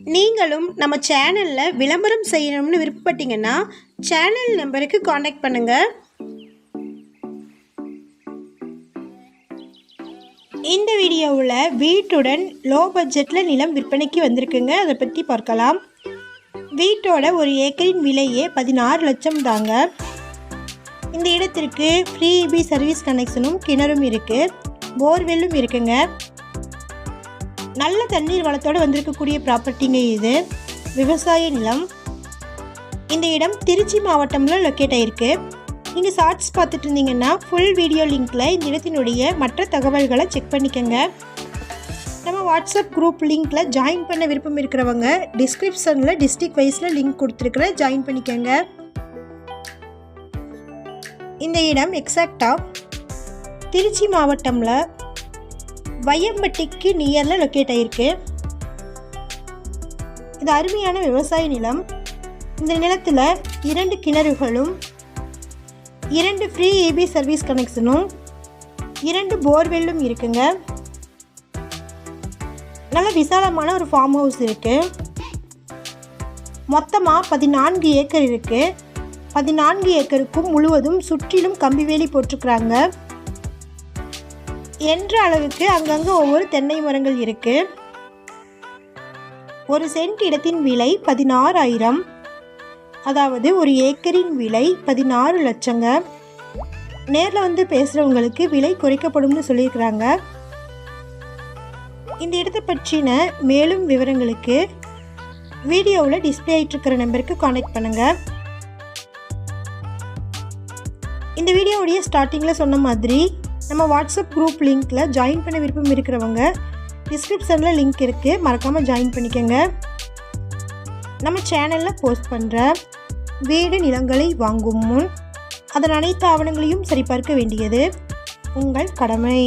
நீங்களும் நம்ம சேனலில் விளம்பரம் செய்யணும்னு விருப்பப்பட்டீங்கன்னா சேனல் நம்பருக்கு காண்டாக்ட் பண்ணுங்கள் இந்த வீடியோவில் வீட்டுடன் லோ பட்ஜெட்டில் நிலம் விற்பனைக்கு வந்திருக்குங்க. அதை பற்றி பார்க்கலாம். வீட்டோட ஒரு ஏக்கரின் விலையே பதினாறு லட்சம் தாங்க. இந்த இடத்திற்கு ஃப்ரீ இபி சர்வீஸ் கனெக்ஷனும் கிணறும் இருக்குது போர்வெல்லும் இருக்குங்க. நல்ல தண்ணீர் வளத்தோடு வந்திருக்கக்கூடிய ப்ராப்பர்ட்டிங்க இது. விவசாய நிலம். இந்த இடம் திருச்சி மாவட்டம்ல லொக்கேட் ஆயிருக்கு. நீங்கள் ஷார்ட்ஸ் பார்த்துட்டு இருந்தீங்கன்னா ஃபுல் வீடியோ லிங்க்கில் இந்த இடத்தினுடைய மற்ற தகவல்களை செக் பண்ணிக்கோங்க. நம்ம வாட்ஸ்அப் குரூப் லிங்க்கில் ஜாயின் பண்ண விருப்பம் இருக்கிறவங்க டிஸ்கிரிப்ஷனில் டிஸ்ட்ரிக்ட் வைஸில் லிங்க் கொடுத்துருக்குறேன் ஜாயின் பண்ணிக்கோங்க. இந்த இடம் எக்ஸாக்டாக திருச்சி மாவட்டமில் வையம்பட்டிக்கு நியரில் லொக்கேட் ஆகிருக்கு இது அருமையான விவசாய நிலம். இந்த நிலத்தில் இரண்டு கிணறுகளும் இரண்டு ஃப்ரீ ஏபி சர்வீஸ் கனெக்ஷனும் இரண்டு போர்வெல்லும் இருக்குங்க. நல்ல விசாலமான ஒரு ஃபார்ம் ஹவுஸ் இருக்குது மொத்தமாக பதினான்கு ஏக்கர் இருக்குது பதினான்கு ஏக்கருக்கும் முழுவதும் சுற்றிலும் கம்பிவேலி போட்டிருக்கிறாங்க. என்ற அளவுக்கு அங்கங்கே ஒவ்வொரு தென்னை மரங்கள் இருக்கு. ஒரு சென்ட் இடத்தின் விலை பதினாறாயிரம். அதாவது ஒரு ஏக்கரின் விலை பதினாறு லட்சங்க. நேரில் வந்து பேசுகிறவங்களுக்கு விலை குறைக்கப்படும்னு சொல்லியிருக்கிறாங்க. இந்த இடத்தை பற்றின மேலும் விவரங்களுக்கு வீடியோவில் டிஸ்பிளே ஆகிட்டு இருக்கிற நம்பருக்கு காண்டாக்ட் பண்ணுங்கள் இந்த வீடியோவுடைய ஸ்டார்டிங்கில் சொன்ன மாதிரி நம்ம வாட்ஸ்அப் குரூப் லிங்க்கில் ஜாயின் பண்ண விருப்பம் இருக்கிறவங்க டிஸ்கிரிப்ஷனில் லிங்க் இருக்குது மறக்காமல் ஜாயின் பண்ணிக்கோங்க. நம்ம சேனலில் போஸ்ட் பண்ணுற வீடு நிலங்களை வாங்கும் முன் அதன் அனைத்து ஆவணங்களையும் சரிபார்க்க வேண்டியது உங்கள் கடமை.